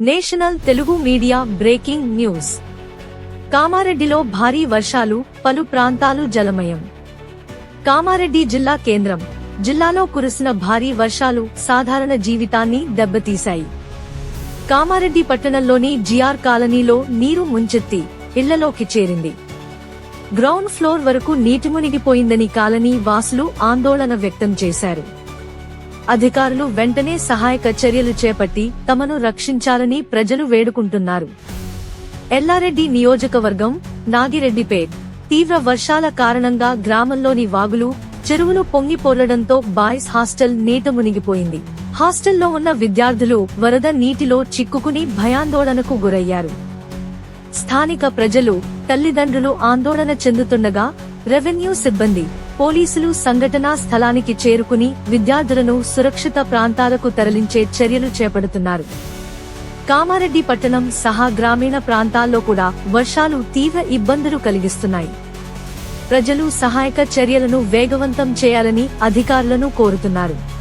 National Telugu media breaking news. కామారెడ్డిలో భారీ వర్షాలు పలు ప్రాంతాలు జలమయం. కామారెడ్డి జిల్లా కేంద్రం. జిల్లాలో కురిసిన భారీ వర్షాలు సాధారణ జీవితాన్ని దెబ్బతీశాయి. కామారెడ్డి పట్టణంలోని జిఆర్ కాలనీలో నీరు ముంచెత్తి ఇళ్ళలోకి చేరింది. గ్రౌండ్ ఫ్లోర్ వరకు నీటి మునిగిపోయిందని కాలనీ వాసులు ఆందోళన వ్యక్తం చేశారు. అధికారులు వెంటనే సహాయక చర్యలు చేపట్టి తమను రక్షించాలని ప్రజలు వేడుకుంటున్నారు. ఎల్లారెడ్డి నియోజకవర్గం నాగిరెడ్డిపేట్. తీవ్ర వర్షాల కారణంగా గ్రామంలోని వాగులు చెరువులు పొంగి పొర్లడంతో బాయ్స్ హాస్టల్ నీట మునిగిపోయింది. హాస్టల్లో ఉన్న విద్యార్థులు వరద నీటిలో చిక్కుకుని భయాందోళనకు గురయ్యారు. స్థానిక ప్రజలు తల్లిదండ్రులు ఆందోళన చెందుతుండగా రెవెన్యూ సిబ్బంది పోలీసులు సంఘటనా స్థలానికి చేరుకుని విద్యార్థులను సురక్షిత ప్రాంతాలకు తరలించే చర్యలు చేపడుతున్నారు. కామారెడ్డి పట్టణం సహా గ్రామీణ ప్రాంతాల్లో కూడా వర్షాలు తీవ్ర ఇబ్బందులు కలిగిస్తున్నాయి. ప్రజలు సహాయక చర్యలను వేగవంతం చేయాలని అధికారులను కోరుతున్నారు.